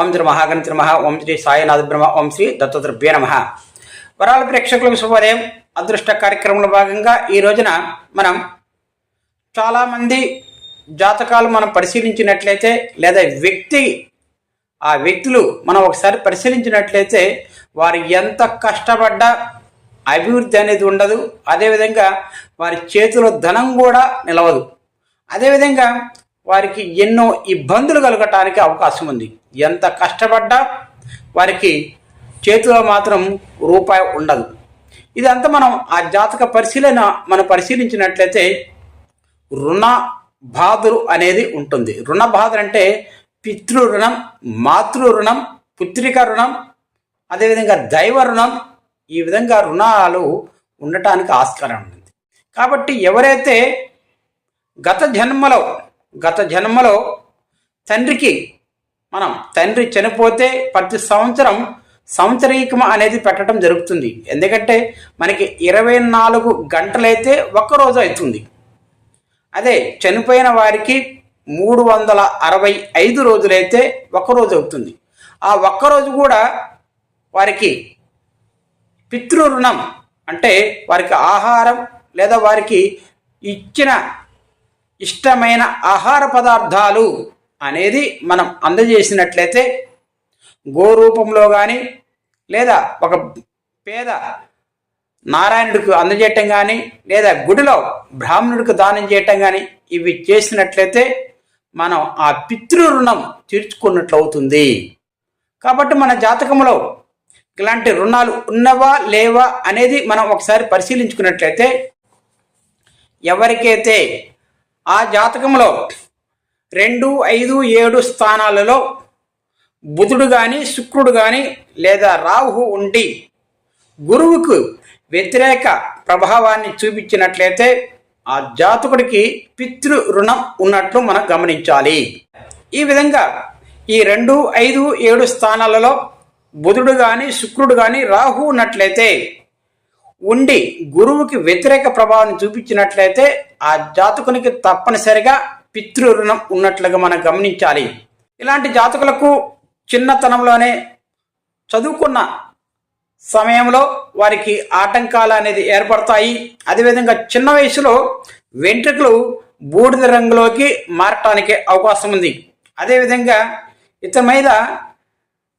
ఓం శ్రీ మహాగణిత నమ ఓం శ్రీ సాయినాథ బ్రహ్మ ఓం శ్రీ దత్తోద్రభ్య నమ. వరాల ప్రేక్షకులకు శుభోదయం. అదృష్ట కార్యక్రమంలో భాగంగా ఈ రోజున మనం చాలామంది జాతకాలు మనం పరిశీలించినట్లయితే లేదా వ్యక్తి ఆ వ్యక్తులు మనం ఒకసారి పరిశీలించినట్లయితే వారు ఎంత కష్టపడ్డా అభివృద్ధి అనేది ఉండదు. అదేవిధంగా వారి చేతిలో ధనం కూడా నిలవదు. అదేవిధంగా వారికి ఎన్నో ఇబ్బందులు కలగటానికి అవకాశం ఉంది. ఎంత కష్టపడ్డా వారికి చేతిలో మాత్రం రూపాయి ఉండదు. ఇదంతా మనం ఆ జాతక పరిశీలన మనం పరిశీలించినట్లయితే రుణ బాధలు అనేది ఉంటుంది. రుణ బాధలు అంటే పితృ రుణం మాతృ రుణం పుత్రిక రుణం అదేవిధంగా దైవ రుణం ఈ విధంగా రుణాలు ఉండటానికి ఆస్కారం ఉంది కాబట్టి ఎవరైతే గత జన్మలో గత జన్మలో తండ్రికి మనం తండ్రి చనిపోతే ప్రతి సంవత్సరం సంవత్సరీకం అనేది పెట్టడం జరుగుతుంది. ఎందుకంటే మనకి ఇరవై నాలుగు గంటలైతే ఒక్కరోజు అవుతుంది. అదే చనిపోయిన వారికి మూడు వందల అరవై ఐదు రోజులైతే ఒక్కరోజు అవుతుంది. ఆ ఒక్కరోజు కూడా వారికి పితృరుణం అంటే వారికి ఆహారం లేదా వారికి ఇచ్చిన ఇష్టమైన ఆహార పదార్థాలు అనేది మనం అందజేసినట్లయితే గో రూపంలో కానీ లేదా ఒక పేద నారాయణుడికి అందజేయటం కానీ లేదా గుడిలో బ్రాహ్మణుడికి దానం చేయటం కానీ ఇవి చేసినట్లయితే మనం ఆ పితృ రుణం తీర్చుకున్నట్లు అవుతుంది కాబట్టి మన జాతకంలో ఇలాంటి రుణాలు ఉన్నవా లేవా అనేది మనం ఒకసారి పరిశీలించుకున్నట్లయితే ఎవరికైతే ఆ జాతకంలో రెండు ఐదు ఏడు స్థానాలలో బుధుడు కానీ శుక్రుడు కానీ లేదా రాహు ఉండి గురువుకు వ్యతిరేక ప్రభావాన్ని చూపించినట్లయితే ఆ జాతకుడికి పితృ రుణం ఉన్నట్లు మనం గమనించాలి. ఈ విధంగా ఈ రెండు ఐదు ఏడు స్థానాలలో బుధుడు కానీ శుక్రుడు కానీ రాహు ఉన్నట్లయితే ఉండి గురువుకి వ్యతిరేక ప్రభావాన్ని చూపించినట్లయితే ఆ జాతకునికి తప్పనిసరిగా పితృ రుణం ఉన్నట్లుగా మనం గమనించాలి. ఇలాంటి జాతకులకు చిన్నతనంలోనే చదువుకున్న సమయంలో వారికి ఆటంకాలు అనేది ఏర్పడతాయి. అదేవిధంగా చిన్న వయసులో వెంట్రుకలు బూడిద రంగులోకి మారటానికి అవకాశం ఉంది. అదేవిధంగా ఇతని మీద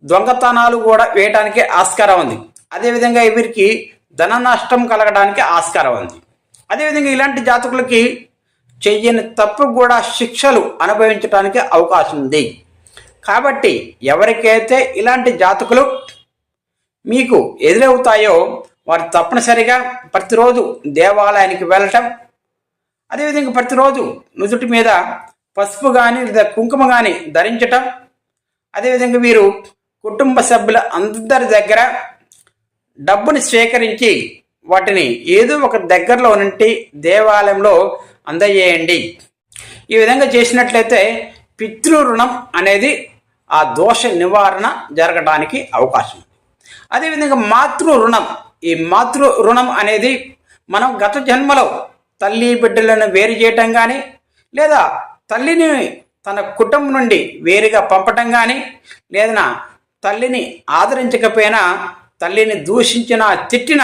దొంగతనాలు కూడా వేయటానికి ఆస్కారం ఉంది. అదేవిధంగా వీరికి ధన నష్టం కలగడానికి ఆస్కారం ఉంది. అదేవిధంగా ఇలాంటి జాతకులకి చెయ్యని తప్పు కూడా శిక్షలు అనుభవించడానికి అవకాశం ఉంది. కాబట్టి ఎవరికైతే ఇలాంటి జాతకులు మీకు ఎదురవుతాయో వారు తప్పనిసరిగా ప్రతిరోజు దేవాలయానికి వెళ్ళటం అదేవిధంగా ప్రతిరోజు నుదుటి మీద పసుపు కానీ లేదా కుంకుమ కానీ ధరించటం అదేవిధంగా వీరు కుటుంబ సభ్యుల అందరి దగ్గర డబ్బుని స్వీకరించి వాటిని ఏదో ఒక దగ్గరలో నుండి దేవాలయంలో అందజేయండి. ఈ విధంగా చేసినట్లయితే పితృ రుణం అనేది ఆ దోష నివారణ జరగడానికి అవకాశం ఉంది. అదేవిధంగా మాతృ రుణం ఈ మాతృ రుణం అనేది మనం గత జన్మలో తల్లి బిడ్డలను వేరు చేయటం కానీ లేదా తల్లిని తన కుటుంబం నుండి వేరుగా పంపటం కానీ లేదా తల్లిని ఆదరించకపోయినా తల్లిని దూషించిన తిట్టిన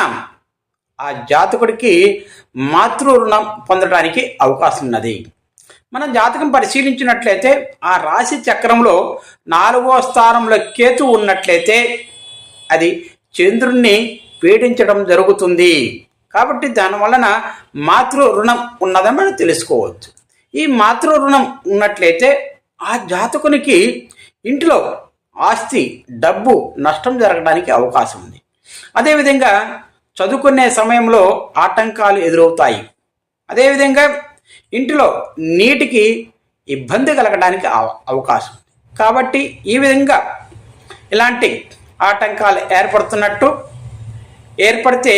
ఆ జాతకుడికి మాతృ రుణం పొందడానికి అవకాశం ఉన్నది మనం జాతకం పరిశీలించినట్లయితే ఆ రాశి చక్రంలో నాలుగో స్థానంలో కేతు ఉన్నట్లయితే అది చంద్రుణ్ణి పీడించడం జరుగుతుంది. కాబట్టి దాని వలన మాతృ రుణం ఉన్నదని మనం తెలుసుకోవచ్చు. ఈ మాతృ రుణం ఉన్నట్లయితే ఆ జాతకునికి ఇంట్లో ఆస్తి డబ్బు నష్టం జరగడానికి అవకాశం ఉంది అదేవిధంగా చదువుకునే సమయంలో ఆటంకాలు ఎదురవుతాయి. అదేవిధంగా ఇంటిలో నీటికి ఇబ్బంది కలగడానికి అవ- అవకాశం కాబట్టి ఈ విధంగా ఇలాంటి ఆటంకాలు ఏర్పడుతున్నట్టు ఏర్పడితే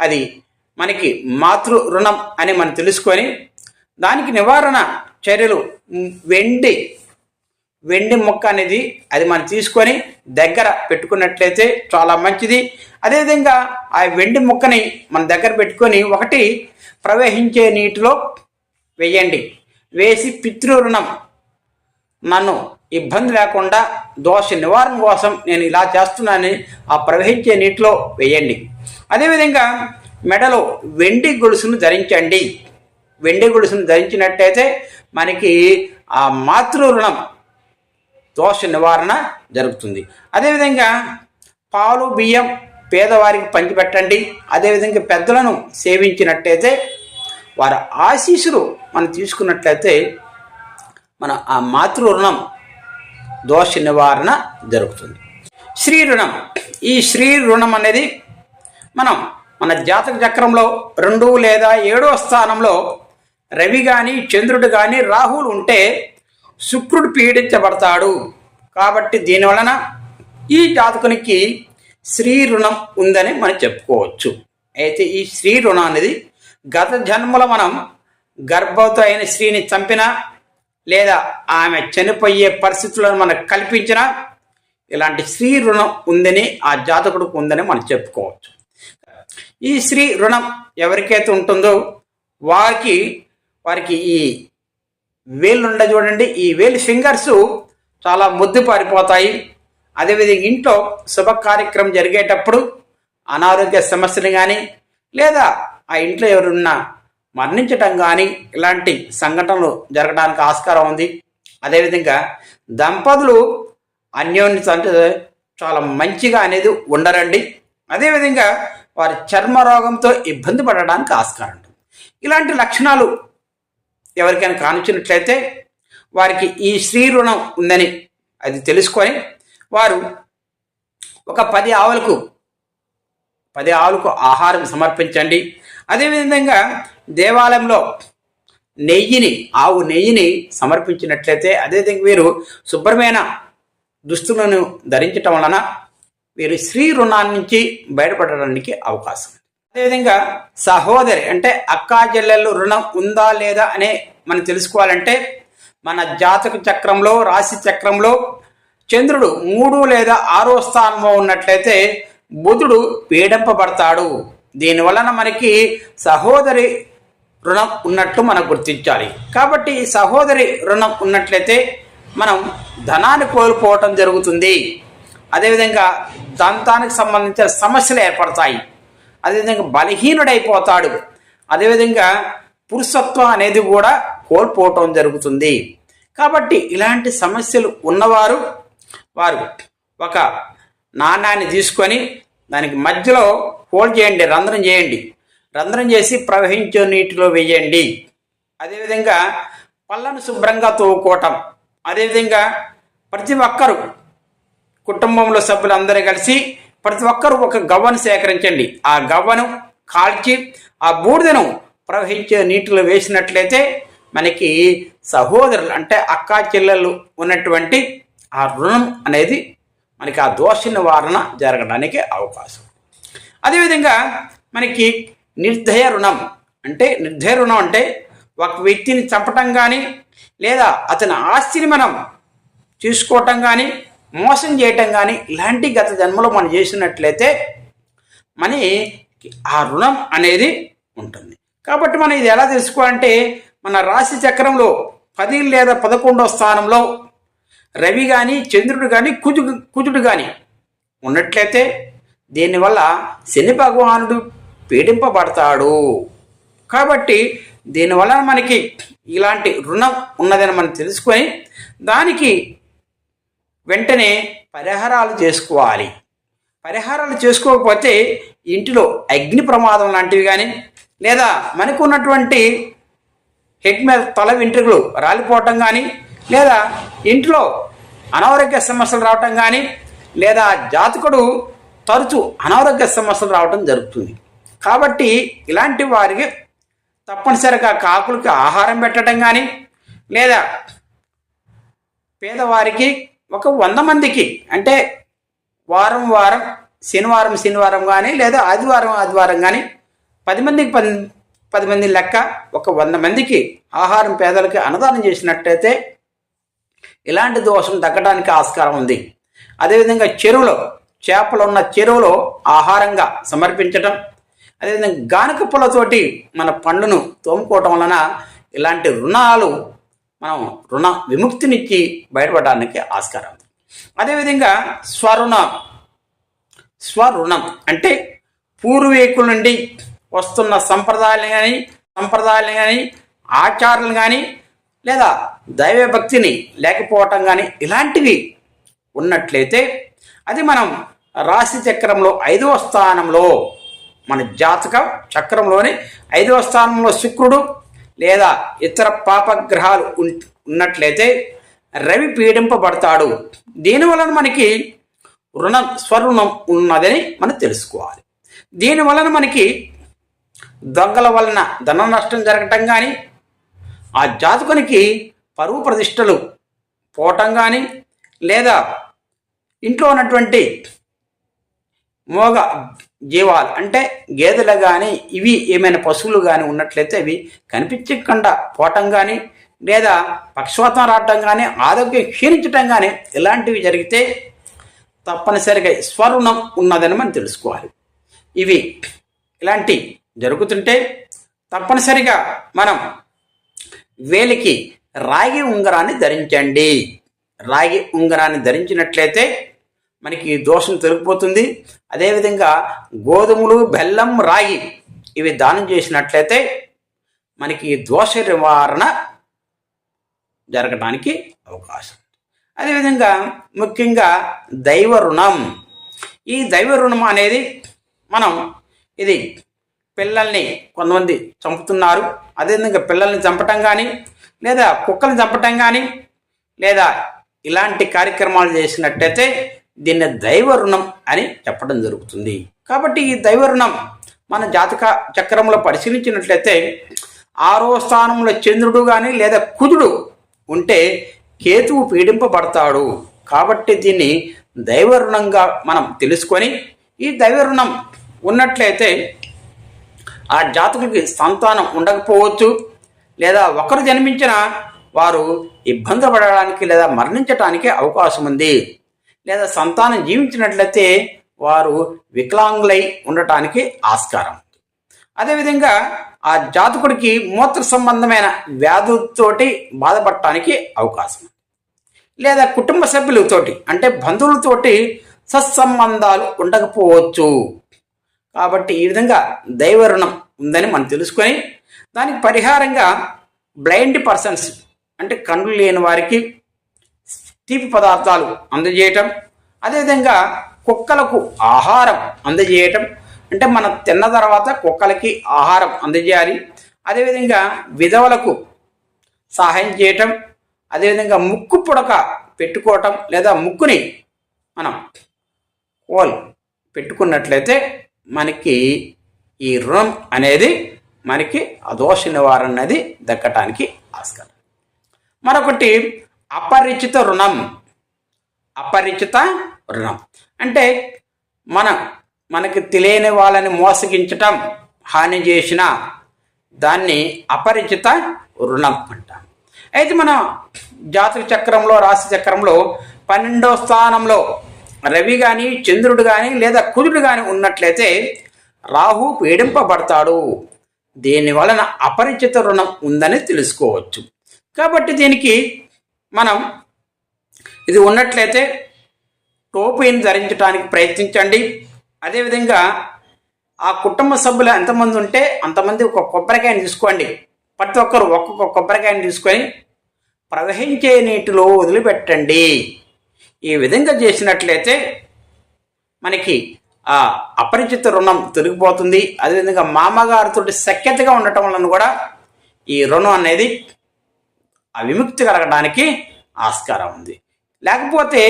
అది మనకి మాతృ రుణం అని మనం తెలుసుకొని దానికి నివారణ చర్యలు వెండి వెండి మొక్క అనేది అది మనం తీసుకొని దగ్గర పెట్టుకున్నట్లయితే చాలా మంచిది. అదేవిధంగా ఆ వెండి మొక్కని మన దగ్గర పెట్టుకొని ఒకటి ప్రవహించే నీటిలో వేయండి. వేసి పితృ రుణం నన్ను ఇబ్బంది లేకుండా దోష నివారణ కోసం నేను ఇలా చేస్తున్నానని ఆ ప్రవహించే నీటిలో వేయండి. అదేవిధంగా మెడలో వెండి గొలుసును ధరించండి. వెండి గొలుసును ధరించినట్టయితే మనకి ఆ మాతృ రుణం దోష నివారణ జరుగుతుంది. అదేవిధంగా పాలు బియ్యం పేదవారికి పంచిపెట్టండి. అదేవిధంగా పెద్దలను సేవించినట్టయితే వారి ఆశీస్సులు మనం తీసుకున్నట్లయితే మన ఆ మాతృ రుణం దోష నివారణ జరుగుతుంది. శ్రీ రుణం. ఈ శ్రీ రుణం అనేది మనం మన జాతక చక్రంలో రెండు లేదా ఏడో స్థానంలో రవి కానీ చంద్రుడు కానీ రాహులు ఉంటే శుక్రుడు పీడించబడతాడు. కాబట్టి దీనివలన ఈ జాతకునికి శ్రీ రుణం ఉందని మనం చెప్పుకోవచ్చు. అయితే ఈ శ్రీ రుణం అనేది గత జన్మలో మనం గర్భవతి అయిన స్త్రీని చంపినా లేదా ఆమె చనిపోయే పరిస్థితులను మనకు కల్పించినా ఇలాంటి స్త్రీ రుణం ఉందని ఆ జాతకుడికి ఉందని మనం చెప్పుకోవచ్చు. ఈ స్త్రీ రుణం ఎవరికైతే ఉంటుందో వారికి వారికి ఈ వేళ్ళు ఉండ చూడండి. ఈ వేలు ఫింగర్స్ చాలా ముద్దు పారిపోతాయి. అదేవిధంగా ఇంట్లో శుభ కార్యక్రమం జరిగేటప్పుడు అనారోగ్య సమస్యలు కానీ లేదా ఆ ఇంట్లో ఎవరున్నా మరణించటం కానీ ఇలాంటి సంఘటనలు జరగడానికి ఆస్కారం ఉంది. అదేవిధంగా దంపతులు అన్యోన్య చాలా మంచిగా అనేది ఉండరండి. అదేవిధంగా వారి చర్మ రోగంతో ఇబ్బంది పడడానికి ఆస్కారం ఉంటుంది. ఇలాంటి లక్షణాలు ఎవరికైనా కానిచ్చినట్లయితే వారికి ఈ స్త్రీ రుణం ఉందని అది తెలుసుకొని వారు ఒక పది ఆవులకు పది ఆవులకు ఆహారం సమర్పించండి. అదేవిధంగా దేవాలయంలో నెయ్యిని ఆవు నెయ్యిని సమర్పించినట్లయితే అదేవిధంగా వీరు శుభ్రమైన దుస్తులను ధరించటం వలన వీరు స్త్రీ రుణాన్ని నుంచి బయటపడడానికి అవకాశం. అదేవిధంగా సహోదరి అంటే అక్కా చెల్లెళ్ళు రుణం ఉందా లేదా అనే మనం తెలుసుకోవాలంటే మన జాతక చక్రంలో రాశి చక్రంలో చంద్రుడు మూడు లేదా ఆరో స్థానంలో ఉన్నట్లయితే బుధుడు పీడింపబడతాడు. దీని వలన మనకి సహోదరి రుణం ఉన్నట్లు మనం గుర్తించాలి. కాబట్టి సహోదరి రుణం ఉన్నట్లయితే మనం ధనాన్ని కోల్పోవటం జరుగుతుంది. అదేవిధంగా దంతానికి సంబంధించిన సమస్యలు ఏర్పడతాయి. అదేవిధంగా బలహీనుడైపోతాడు. అదేవిధంగా పురుషత్వం అనేది కూడా కోల్పోవటం జరుగుతుంది. కాబట్టి ఇలాంటి సమస్యలు ఉన్నవారు వారు ఒక నాణ్యాన్ని తీసుకొని దానికి మధ్యలో హోల్డ్ చేయండి రంధ్రం చేయండి. రంధ్రం చేసి ప్రవహించే నీటిలో వేయండి. అదేవిధంగా పళ్ళను శుభ్రంగా తోవుకోవటం అదేవిధంగా ప్రతి ఒక్కరు కుటుంబంలో సభ్యులందరూ కలిసి ప్రతి ఒక్కరు ఒక గవ్వను సేకరించండి. ఆ గవ్వను కాల్చి ఆ బూడిదను ప్రవహించే నీటిలో వేసినట్లయితే మనకి సహోదరులు అంటే అక్కా చెల్లెలు ఉన్నటువంటి ఆ రుణం అనేది మనకి ఆ దోష నివారణ జరగడానికి అవకాశం. అదేవిధంగా మనకి నిర్దయ రుణం అంటే నిర్దయ రుణం అంటే ఒక వ్యక్తిని చంపటం కానీ లేదా అతని ఆస్తిని మనం చూసుకోవటం కానీ మోసం చేయటం కానీ ఇలాంటి గత జన్మలో మనం చేసినట్లయితే మన ఆ రుణం అనేది ఉంటుంది. కాబట్టి మనం ఇది ఎలా తెలుసుకోవాలంటే మన రాశి చక్రంలో పది లేదా పదకొండవ స్థానంలో రవి కానీ చంద్రుడు కానీ కుజు కుజుడు కానీ ఉన్నట్లయితే దీనివల్ల శని భగవానుడు పీడింపబడతాడు. కాబట్టి దీనివల్ల మనకి ఇలాంటి రుణం ఉన్నదని మనం తెలుసుకొని దానికి వెంటనే పరిహారాలు చేసుకోవాలి. పరిహారాలు చేసుకోకపోతే ఇంటిలో అగ్ని ప్రమాదం లాంటివి కానీ లేదా మనకు ఉన్నటువంటి హెడ్ మీద తల వెంట్రుకలు రాలిపోవటం కానీ లేదా ఇంట్లో అనారోగ్య సమస్యలు రావటం కానీ లేదా జాతకుడు తరచు అనారోగ్య సమస్యలు రావటం జరుగుతుంది. కాబట్టి ఇలాంటి వారికి తప్పనిసరిగా కాకులకి ఆహారం పెట్టడం కానీ లేదా పేదవారికి ఒక వంద మందికి అంటే వారం వారం శనివారం శనివారం కానీ లేదా ఆదివారం ఆదివారం కానీ పది మందికి పది పది మంది లెక్క ఒక వంద మందికి ఆహారం పేదలకి అన్నదానం చేసినట్టయితే ఇలాంటి దోషం తగ్గడానికి ఆస్కారం ఉంది. అదేవిధంగా చెరువులో చేపలు ఉన్న చెరువులో ఆహారంగా సమర్పించటం అదేవిధంగా గానుక పొలతోటి మన పండును తోముకోవటం వలన ఇలాంటి రుణాలు మనం రుణ విముక్తినిచ్చి బయటపడడానికి ఆస్కారం. ఉంది అదేవిధంగా స్వరుణం స్వరుణం అంటే పూర్వీకుల నుండి వస్తున్న సంప్రదాయాలు కానీ సంప్రదాయాలు కానీ ఆచారాలు కానీ లేదా దైవభక్తిని లేకపోవటం కానీ ఇలాంటివి ఉన్నట్లయితే అది మనం రాశి చక్రంలో ఐదవ స్థానంలో మన జాతక చక్రంలోని ఐదవ స్థానంలో శుక్రుడు లేదా ఇతర పాపగ్రహాలు ఉన్నట్లయితే రవి పీడింపబడతాడు. దీనివలన మనకి రుణం స్వరుణం ఉన్నదని మనం తెలుసుకోవాలి. దీనివలన మనకి దొంగల వలన ధన నష్టం జరగటం కానీ ఆ జాతకునికి పరువు ప్రతిష్టలు పోవటం కానీ లేదా ఇంట్లో ఉన్నటువంటి మోగ జీవాలు. అంటే గేదెలు కానీ ఇవి ఏమైనా పశువులు కానీ ఉన్నట్లయితే అవి కనిపించకుండా పోవటం కానీ లేదా పక్షవాతం రావటం కానీ ఆరోగ్యం క్షీణించటం కానీ ఇలాంటివి జరిగితే తప్పనిసరిగా స్వరుణం ఉన్నదని మనం తెలుసుకోవాలి. ఇవి ఇలాంటి జరుగుతుంటే తప్పనిసరిగా మనం వేలికి రాగి ఉంగరాన్ని ధరించండి. రాగి ఉంగరాన్ని ధరించినట్లయితే మనకి దోషం తొలగిపోతుంది. అదేవిధంగా గోధుమలు బెల్లం రాగి ఇవి దానం చేసినట్లయితే మనకి దోష నివారణ జరగడానికి అవకాశం. అదేవిధంగా ముఖ్యంగా దైవ రుణం. ఈ దైవ రుణం అనేది మనం ఇది పిల్లల్ని కొంతమంది చంపుతున్నారు. అదేవిధంగా పిల్లల్ని చంపటం కానీ లేదా కుక్కల్ని చంపటం కానీ లేదా ఇలాంటి కార్యక్రమాలు చేసినట్టయితే దీన్ని దైవ రుణం అని చెప్పడం జరుగుతుంది. కాబట్టి ఈ దైవ రుణం మన జాతక చక్రంలో పరిశీలించినట్లయితే ఆరో స్థానంలో చంద్రుడు కానీ లేదా కుజుడు ఉంటే కేతువు పీడింపబడతాడు. కాబట్టి దీన్ని దైవ రుణంగా మనం తెలుసుకొని ఈ దైవ రుణం ఉన్నట్లయితే ఆ జాతకుడికి సంతానం ఉండకపోవచ్చు. లేదా ఒకరు జన్మించిన వారు ఇబ్బంది పడడానికి లేదా మరణించటానికి అవకాశం ఉంది లేదా సంతానం జీవించినట్లయితే వారు వికలాంగులై ఉండటానికి ఆస్కారం. ఉంది అదేవిధంగా ఆ జాతకుడికి మూత్ర సంబంధమైన వ్యాధులతోటి బాధపడటానికి అవకాశం. ఉంది లేదా కుటుంబ సభ్యులతోటి అంటే బంధువులతోటి సత్సంబంధాలు ఉండకపోవచ్చు. కాబట్టి ఈ విధంగా దైవ రుణం ఉందని మనం తెలుసుకొని దానికి పరిహారంగా బ్లైండ్ పర్సన్స్ అంటే కళ్ళు లేని వారికి తీపి పదార్థాలు అందజేయటం అదేవిధంగా కుక్కలకు ఆహారం అందజేయటం అంటే మనం తిన్న తర్వాత కుక్కలకి ఆహారం అందజేయాలి. అదేవిధంగా విధవలకు సహాయం చేయటం అదేవిధంగా ముక్కు పుడక పెట్టుకోవటం లేదా ముక్కుని మనం కోల్ పెట్టుకున్నట్లయితే మనకి ఈ రుణం అనేది మనకి అదోష నివారణ అనేది దక్కటానికి ఆస్కారం. మరొకటి అపరిచిత రుణం. అపరిచిత రుణం. అంటే మన మనకి తెలియని వాళ్ళని మోసగించటం హాని చేసిన దాన్ని అపరిచిత రుణం అంటాం. అయితే మన జాతక చక్రంలో రాశి చక్రంలో పన్నెండో స్థానంలో రవి కానీ చంద్రుడు కానీ లేదా కుదురుడు కానీ ఉన్నట్లయితే రాహు పీడింపబడతాడు. దీని వలన అపరిచిత రుణం ఉందని తెలుసుకోవచ్చు. కాబట్టి దీనికి మనం ఇది ఉన్నట్లయితే టోపీని ధరించడానికి ప్రయత్నించండి. అదేవిధంగా ఆ కుటుంబ సభ్యులు ఎంతమంది ఉంటే అంతమంది ఒక కొబ్బరికాయని తీసుకోండి. ప్రతి ఒక్కరు ఒక్కొక్క కొబ్బరికాయని తీసుకొని ప్రవహించే నీటిలో వదిలిపెట్టండి. ఈ విధంగా చేసినట్లయితే మనకి ఆ అపరిచిత రుణం తొలగిపోతుంది. అదేవిధంగా మామగారితో సఖ్యతగా ఉండటం వలన కూడా ఈ రుణం అనేది ఆ విముక్తి కలగడానికి ఆస్కారం ఉంది. లేకపోతే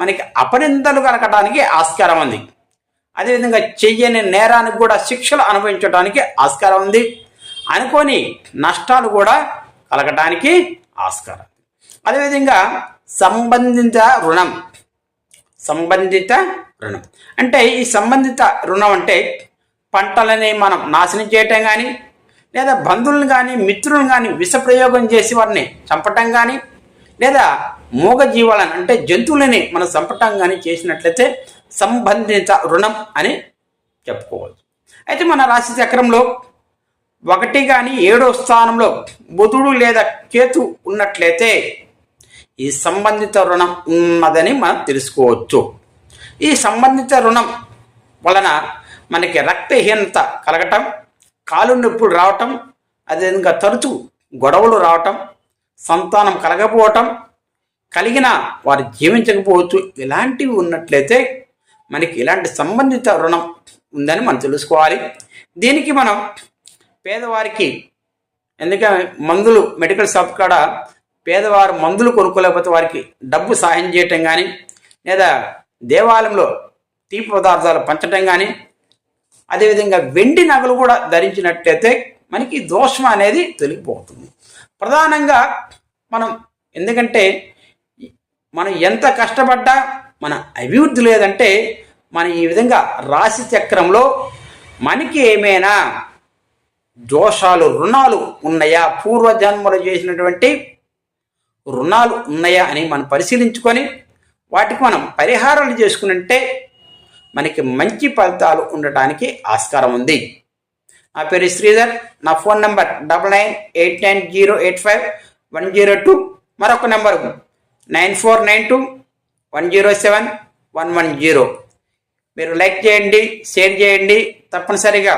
మనకి అపనిందలు కలగడానికి ఆస్కారం ఉంది. అదేవిధంగా చెయ్యని నేరానికి కూడా శిక్షలు అనుభవించడానికి ఆస్కారం ఉంది. అనుకోని నష్టాలు కూడా కలగటానికి ఆస్కారం అదేవిధంగా సంబంధిత రుణం సంబంధిత రుణం. అంటే ఈ సంబంధిత రుణం అంటే పంటలని మనం నాశనం చేయటం కానీ లేదా బంధువులను కానీ మిత్రులను కానీ విషప్రయోగం చేసి వారిని చంపటం కానీ లేదా మూగ జీవాలను అంటే జంతువులని మనం చంపటం కానీ చేసినట్లయితే సంబంధిత రుణం అని చెప్పుకోవచ్చు. అయితే మన రాశి చక్రంలో ఒకటి కానీ ఏడో స్థానంలో బుధుడు లేదా కేతు ఉన్నట్లయితే ఈ సంబంధిత రుణం ఉన్నదని మనం తెలుసుకోవచ్చు. ఈ సంబంధిత రుణం వలన మనకి రక్తహీనత కలగటం కాలు నొప్పులు రావటం అదేవిధంగా తరచు గొడవలు రావటం సంతానం కలగపోవటం కలిగిన వారు జీవించకపోవచ్చు. ఇలాంటివి ఉన్నట్లయితే మనకి ఇలాంటి సంబంధిత రుణం ఉందని మనం తెలుసుకోవాలి. దీనికి మనం పేదవారికి ఎందుకంటే మందులు మెడికల్ షాప్ కాడ పేదవారు మందులు కొనుక్కోలేకపోతే వారికి డబ్బు సహాయం చేయటం కానీ లేదా దేవాలయంలో తీపి పదార్థాలు పంచటం కానీ అదేవిధంగా వెండి నగలు కూడా ధరించినట్లయితే మనకి దోషం అనేది తొలగిపోతుంది. ప్రధానంగా మనం ఎందుకంటే మనం ఎంత కష్టపడ్డా మన అభివృద్ధి లేదంటే మనం ఈ విధంగా రాశి చక్రంలో మనకి ఏమైనా దోషాలు రుణాలు ఉన్నాయా? పూర్వజన్మలు చేసినటువంటి రుణాలు ఉన్నాయా అని మనం పరిశీలించుకొని వాటికి మనం పరిహారాలు చేసుకునంటే మనకి మంచి ఫలితాలు ఉండటానికి ఆస్కారం ఉంది. నా పేరు శ్రీధర్ నా phone number double nine eight nine zero eight five one zero two మరొక number nine four nine two one zero seven one one zero. మీరు లైక్ చేయండి షేర్ చేయండి తప్పనిసరిగా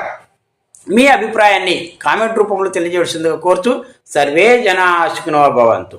మీ అభిప్రాయాన్ని కామెంట్ రూపంలో తెలియజేసిందిగా కోరుతూ సర్వే జనా భవంతు.